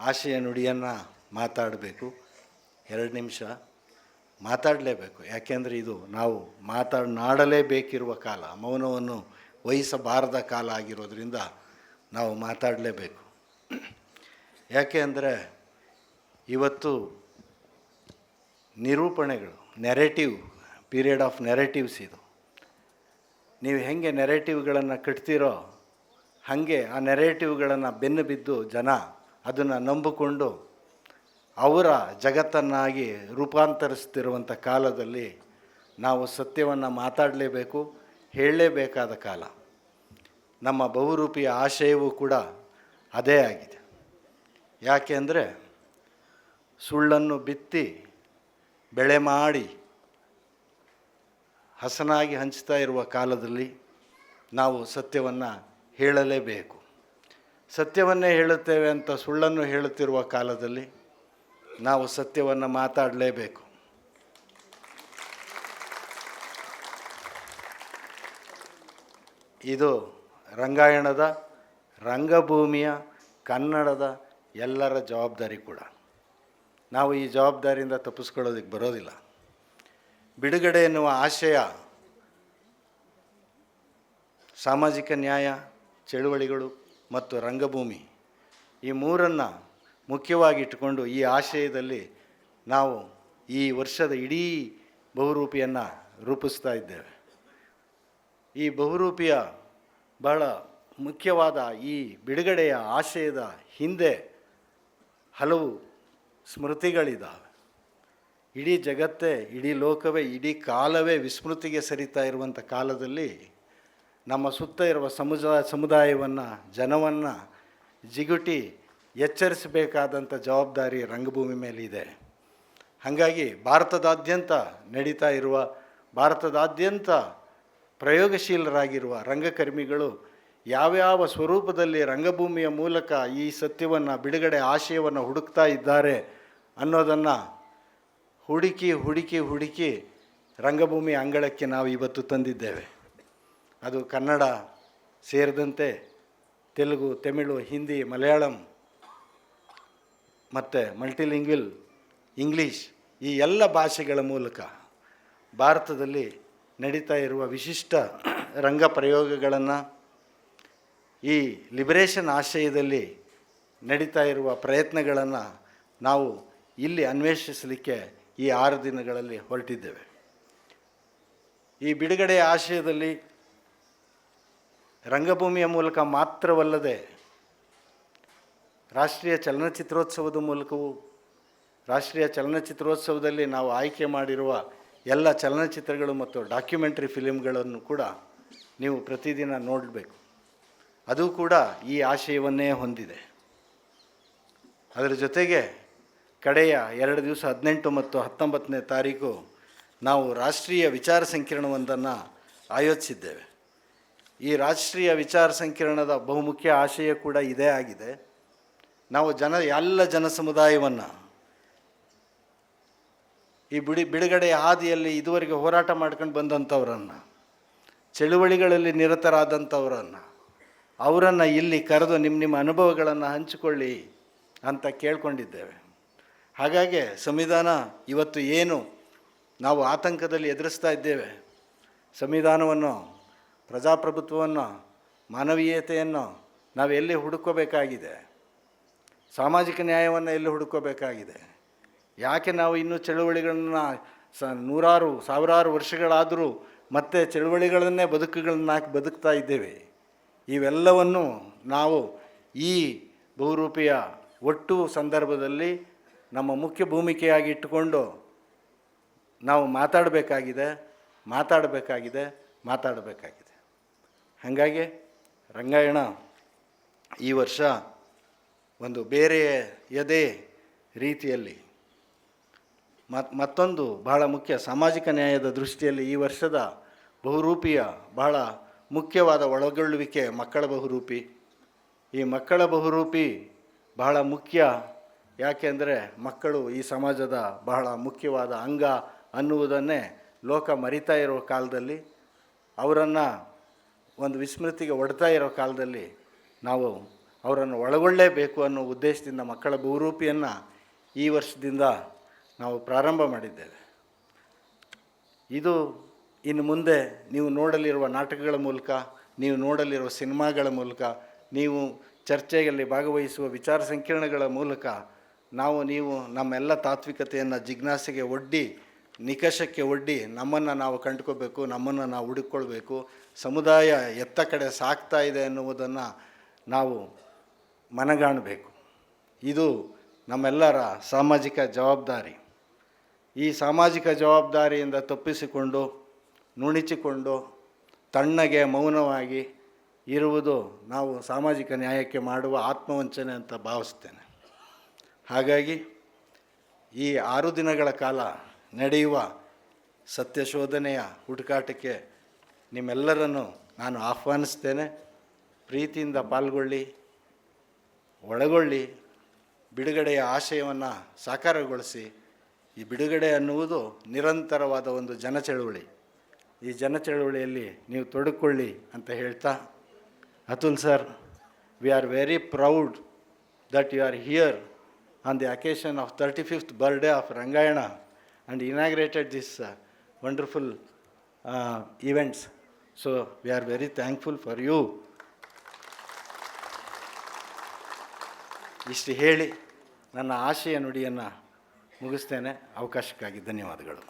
ಆಶಯ ನುಡಿಯನ್ನು ಮಾತಾಡಬೇಕು. ಎರಡು ನಿಮಿಷ ಮಾತಾಡಲೇಬೇಕು. ಯಾಕೆಂದರೆ ಇದು ನಾವು ಮಾತನಾಡಲೇಬೇಕಿರುವ ಕಾಲ, ಮೌನವನ್ನು ವಹಿಸಬಾರದ ಕಾಲ ಆಗಿರೋದರಿಂದ ನಾವು ಮಾತಾಡಲೇಬೇಕು. ಯಾಕೆ ಅಂದರೆ ಇವತ್ತು ನಿರೂಪಣೆಗಳು ನೆರೆಟಿವ್ ಪೀರಿಯಡ್ ಆಫ್ ನೆರೆಟಿವ್ಸ್ ಇದು. ನೀವು ಹೆಂಗೆ ನೆರೆಟಿವ್ಗಳನ್ನು ಕಟ್ತೀರೋ, ಹಾಗೆ ಆ ನೆರೆಟಿವ್ಗಳನ್ನು ಬೆನ್ನು ಬಿದ್ದು ಜನ ಅದನ್ನು ನಂಬಿಕೊಂಡು ಅವರ ಜಗತ್ತನ್ನಾಗಿ ರೂಪಾಂತರಿಸ್ತಿರುವಂಥ ಕಾಲದಲ್ಲಿ ನಾವು ಸತ್ಯವನ್ನು ಮಾತಾಡಲೇಬೇಕು, ಹೇಳಲೇಬೇಕಾದ ಕಾಲ. ನಮ್ಮ ಬಹುರೂಪಿಯ ಆಶಯವೂ ಕೂಡ ಅದೇ ಆಗಿದೆ. ಯಾಕೆ ಅಂದರೆ ಸುಳ್ಳನ್ನು ಬಿತ್ತಿ ಬೆಳೆ ಮಾಡಿ ಹಸನಾಗಿ ಹಂಚ್ತಾ ಇರುವ ಕಾಲದಲ್ಲಿ ನಾವು ಸತ್ಯವನ್ನು ಹೇಳಲೇಬೇಕು. ಸತ್ಯವನ್ನೇ ಹೇಳುತ್ತೇವೆ ಅಂತ ಸುಳ್ಳನ್ನು ಹೇಳುತ್ತಿರುವ ಕಾಲದಲ್ಲಿ ನಾವು ಸತ್ಯವನ್ನು ಮಾತಾಡಲೇಬೇಕು. ಇದು ರಂಗಾಯಣದ, ರಂಗಭೂಮಿಯ, ಕನ್ನಡದ ಎಲ್ಲರ ಜವಾಬ್ದಾರಿ ಕೂಡ. ನಾವು ಈ ಜವಾಬ್ದಾರಿಯಿಂದ ತಪ್ಪಿಸ್ಕೊಳ್ಳೋದಕ್ಕೆ ಬರೋದಿಲ್ಲ. ಬಿಡುಗಡೆ ಎನ್ನುವ ಆಶಯ, ಸಾಮಾಜಿಕ ನ್ಯಾಯ, ಚಳುವಳಿಗಳು ಮತ್ತು ರಂಗಭೂಮಿ ಈ ಮೂರನ್ನು ಮುಖ್ಯವಾಗಿಟ್ಟುಕೊಂಡು ಈ ಆಶಯದಲ್ಲಿ ನಾವು ಈ ವರ್ಷದ ಇಡೀ ಬಹುರೂಪಿಯನ್ನು ರೂಪಿಸ್ತಾ ಇದ್ದೇವೆ. ಈ ಬಹುರೂಪಿಯ ಬಹಳ ಮುಖ್ಯವಾದ ಈ ಬಿಡುಗಡೆಯ ಆಶಯದ ಹಿಂದೆ ಹಲವು ಸ್ಮೃತಿಗಳಿದ್ದಾವೆ ಇಡೀ ಜಗತ್ತೇ, ಇಡೀ ಲೋಕವೇ, ಇಡೀ ಕಾಲವೇ ವಿಸ್ಮೃತಿಗೆ ಸರಿತಾ ಇರುವಂಥ ಕಾಲದಲ್ಲಿ ನಮ್ಮ ಸುತ್ತ ಇರುವ ಸಮುದಾಯ, ಸಮುದಾಯವನ್ನು, ಜನವನ್ನು ಜಿಗುಟಿ ಎಚ್ಚರಿಸಬೇಕಾದಂಥ ಜವಾಬ್ದಾರಿ ರಂಗಭೂಮಿ ಮೇಲಿದೆ ಹಾಗಾಗಿ ಭಾರತದಾದ್ಯಂತ ನಡೀತಾ ಇರುವ, ಭಾರತದಾದ್ಯಂತ ಪ್ರಯೋಗಶೀಲರಾಗಿರುವ ರಂಗಕರ್ಮಿಗಳು ಯಾವ್ಯಾವ ಸ್ವರೂಪದಲ್ಲಿ ರಂಗಭೂಮಿಯ ಮೂಲಕ ಈ ಸತ್ಯವನ್ನು, ಬಿಡುಗಡೆ ಆಶಯವನ್ನು ಹುಡುಕ್ತಾ ಇದ್ದಾರೆ ಅನ್ನೋದನ್ನು ಹುಡುಕಿ ಹುಡುಕಿ ಹುಡುಕಿ ರಂಗಭೂಮಿ ಅಂಗಳಕ್ಕೆ ನಾವು ಇವತ್ತು ತಂದಿದ್ದೇವೆ. ಅದು ಕನ್ನಡ ಸೇರಿದಂತೆ ತೆಲುಗು, ತಮಿಳು, ಹಿಂದಿ, ಮಲಯಾಳಂ ಮತ್ತು ಮಲ್ಟಿಲಿಂಗ್ವಿಲ್, ಇಂಗ್ಲೀಷ್ ಈ ಎಲ್ಲ ಭಾಷೆಗಳ ಮೂಲಕ ಭಾರತದಲ್ಲಿ ನಡೀತಾ ಇರುವ ವಿಶಿಷ್ಟ ರಂಗ ಪ್ರಯೋಗಗಳನ್ನು ಈ ಲಿಬರೇಷನ್ ಆಶಯದಲ್ಲಿ ನಡೀತಾ ಇರುವ ಪ್ರಯತ್ನಗಳನ್ನು ನಾವು ಇಲ್ಲಿ ಅನ್ವೇಷಿಸಲಿಕ್ಕೆ ಈ ಆರು ದಿನಗಳಲ್ಲಿ ಹೊರಟಿದ್ದೇವೆ. ಈ ಬಿಡುಗಡೆ ಆಶಯದಲ್ಲಿ ರಂಗಭೂಮಿಯ ಮೂಲಕ ಮಾತ್ರವಲ್ಲದೆ ರಾಷ್ಟ್ರೀಯ ಚಲನಚಿತ್ರೋತ್ಸವದ ಮೂಲಕವೂ, ರಾಷ್ಟ್ರೀಯ ಚಲನಚಿತ್ರೋತ್ಸವದಲ್ಲಿ ನಾವು ಆಯ್ಕೆ ಮಾಡಿರುವ ಎಲ್ಲ ಚಲನಚಿತ್ರಗಳು ಮತ್ತು ಡಾಕ್ಯುಮೆಂಟ್ರಿ ಫಿಲಿಮ್ಗಳನ್ನು ಕೂಡ ನೀವು ಪ್ರತಿದಿನ ನೋಡಬೇಕು. ಅದು ಕೂಡ ಈ ಆಶಯವನ್ನೇ ಹೊಂದಿದೆ. ಅದರ ಜೊತೆಗೆ ಕಡೆಯ ಎರಡು ದಿವಸ ಹದಿನೆಂಟು ಮತ್ತು ಹತ್ತೊಂಬತ್ತನೇ ತಾರೀಕು ನಾವು ರಾಷ್ಟ್ರೀಯ ವಿಚಾರ ಸಂಕಿರಣವೊಂದನ್ನು ಆಯೋಜಿಸಿದ್ದೇವೆ. ಈ ರಾಷ್ಟ್ರೀಯ ವಿಚಾರ ಸಂಕಿರಣದ ಬಹುಮುಖ್ಯ ಆಶಯ ಕೂಡ ಇದೇ ಆಗಿದೆ. ನಾವು ಜನ, ಎಲ್ಲ ಜನ ಸಮುದಾಯವನ್ನು ಈ ಬಿಡಿ, ಬಿಡುಗಡೆ ಹಾದಿಯಲ್ಲಿ ಇದುವರೆಗೆ ಹೋರಾಟ ಮಾಡ್ಕೊಂಡು ಬಂದಂಥವ್ರನ್ನು, ಚಳುವಳಿಗಳಲ್ಲಿ ನಿರತರಾದಂಥವ್ರನ್ನು, ಅವರನ್ನು ಇಲ್ಲಿ ಕರೆದು ನಿಮ್ಮ ನಿಮ್ಮ ಅನುಭವಗಳನ್ನು ಹಂಚಿಕೊಳ್ಳಿ ಅಂತ ಕೇಳ್ಕೊಂಡಿದ್ದೇವೆ. ಹಾಗಾಗಿ ಸಂವಿಧಾನ ಇವತ್ತು ಏನು ನಾವು ಆತಂಕದಲ್ಲಿ ಎದುರಿಸ್ತಾ ಇದ್ದೇವೆ. ಸಂವಿಧಾನವನ್ನು ಪ್ರಜಾಪ್ರಭುತ್ವವನ್ನು, ಮಾನವೀಯತೆಯನ್ನು ನಾವು ಎಲ್ಲಿ ಹುಡುಕೋಬೇಕಾಗಿದೆ? ಸಾಮಾಜಿಕ ನ್ಯಾಯವನ್ನು ಎಲ್ಲಿ ಹುಡುಕೋಬೇಕಾಗಿದೆ? ಯಾಕೆ ನಾವು ಇನ್ನೂ ಚಳುವಳಿಗಳನ್ನು ಸ ನೂರಾರು, ಸಾವಿರಾರು ವರ್ಷಗಳಾದರೂ ಮತ್ತೆ ಚಳುವಳಿಗಳನ್ನೇ ಬದುಕುಗಳನ್ನ ಹಾಕಿ ಬದುಕ್ತಾ ಇದ್ದೇವೆ? ಇವೆಲ್ಲವನ್ನು ನಾವು ಈ ಬಹುರೂಪಿಯ ಒಟ್ಟು ಸಂದರ್ಭದಲ್ಲಿ ನಮ್ಮ ಮುಖ್ಯ ಭೂಮಿಕೆಯಾಗಿ ಇಟ್ಟುಕೊಂಡು ನಾವು ಮಾತಾಡಬೇಕಾಗಿದೆ ಮಾತಾಡಬೇಕಾಗಿದೆ ಮಾತಾಡಬೇಕಾಗಿದೆ. ಹಾಗಾಗಿ ರಂಗಾಯಣ ಈ ವರ್ಷ ಒಂದು ಬೇರೆ ಬೇರೆಯದೇ ರೀತಿಯಲ್ಲಿ, ಮತ್, ಮತ್ತೊಂದು ಬಹಳ ಮುಖ್ಯ ಸಾಮಾಜಿಕ ನ್ಯಾಯದ ದೃಷ್ಟಿಯಲ್ಲಿ ಈ ವರ್ಷದ ಬಹುರೂಪಿಯ ಬಹಳ ಮುಖ್ಯವಾದ ಒಳಗೊಳ್ಳುವಿಕೆ ಮಕ್ಕಳ ಬಹುರೂಪಿ. ಈ ಮಕ್ಕಳ ಬಹುರೂಪಿ ಬಹಳ ಮುಖ್ಯ ಯಾಕೆಂದರೆ ಮಕ್ಕಳು ಈ ಸಮಾಜದ ಬಹಳ ಮುಖ್ಯವಾದ ಅಂಗ ಅನ್ನುವುದನ್ನೇ ಲೋಕ ಮರಿತಾ ಇರೋ ಕಾಲದಲ್ಲಿ ಅವರನ್ನು ಒಂದು ವಿಸ್ಮೃತಿಗೆ ಒಡ್ತಾ ಇರೋ ಕಾಲದಲ್ಲಿ ನಾವು ಅವರನ್ನು ಒಳಗೊಳ್ಳೇಬೇಕು ಅನ್ನೋ ಉದ್ದೇಶದಿಂದ ಮಕ್ಕಳ ಬಹುರೂಪಿಯನ್ನು ಈ ವರ್ಷದಿಂದ ನಾವು ಪ್ರಾರಂಭ ಮಾಡಿದ್ದೇವೆ. ಇದು ಇನ್ನು ಮುಂದೆ ನೀವು ನೋಡಲಿರುವ ನಾಟಕಗಳ ಮೂಲಕ, ನೀವು ನೋಡಲಿರುವ ಸಿನಿಮಾಗಳ ಮೂಲಕ, ನೀವು ಚರ್ಚೆಯಲ್ಲಿ ಭಾಗವಹಿಸುವ ವಿಚಾರ ಸಂಕಿರಣಗಳ ಮೂಲಕ ನಾವು, ನೀವು ನಮ್ಮೆಲ್ಲ ತಾತ್ವಿಕತೆಯನ್ನು ಜಿಜ್ಞಾಸೆಗೆ ಒಡ್ಡಿ ನಿಕಷಕ್ಕೆ ಒಡ್ಡಿ ನಮ್ಮನ್ನು ನಾವು ಕಂಡುಕೋಬೇಕು, ನಮ್ಮನ್ನು ನಾವು ಹುಡುಕೊಳ್ಬೇಕು, ಸಮುದಾಯ ಎತ್ತ ಕಡೆ ಸಾಕ್ತಾ ಇದೆ ಎನ್ನುವುದನ್ನು ನಾವು ಮನಗಾಣಬೇಕು. ಇದು ನಮ್ಮೆಲ್ಲರ ಸಾಮಾಜಿಕ ಜವಾಬ್ದಾರಿ. ಈ ಸಾಮಾಜಿಕ ಜವಾಬ್ದಾರಿಯಿಂದ ತಪ್ಪಿಸಿಕೊಂಡು, ನುಣಿಚಿಕೊಂಡು, ತಣ್ಣಗೆ ಮೌನವಾಗಿ ಇರುವುದು ನಾವು ಸಾಮಾಜಿಕ ನ್ಯಾಯಕ್ಕೆ ಮಾಡುವ ಆತ್ಮವಂಚನೆ ಅಂತ ಭಾವಿಸ್ತೇನೆ. ಹಾಗಾಗಿ ಈ ಆರು ದಿನಗಳ ಕಾಲ ನಡೆಯುವ ಸತ್ಯಶೋಧನೆಯ ಹುಡುಕಾಟಕ್ಕೆ ನಿಮ್ಮೆಲ್ಲರನ್ನು ನಾನು ಆಹ್ವಾನಿಸ್ತೇನೆ. ಪ್ರೀತಿಯಿಂದ ಪಾಲ್ಗೊಳ್ಳಿ, ಒಳಗೊಳ್ಳಿ, ಬಿಡುಗಡೆಯ ಆಶಯವನ್ನು ಸಾಕಾರಗೊಳಿಸಿ. ಈ ಬಿಡುಗಡೆ ಅನ್ನುವುದು ನಿರಂತರವಾದ ಒಂದು ಜನ ಚಳುವಳಿ ಈ ಜನ ಚಳುವಳಿಯಲ್ಲಿ ನೀವು ತೊಡಕೊಳ್ಳಿ ಅಂತ ಹೇಳ್ತಾ, Atul sir we are very proud that you are here on the occasion of thirty fifth birthday of Rangayana and inaugurated this wonderful events so we are very thankful for you ಇಷ್ಟು ಹೇಳಿ ನನ್ನ ಆಶಯ ನುಡಿಯನ್ನು ಮುಗಿಸ್ತೇನೆ. ಅವಕಾಶಕ್ಕಾಗಿ ಧನ್ಯವಾದಗಳು.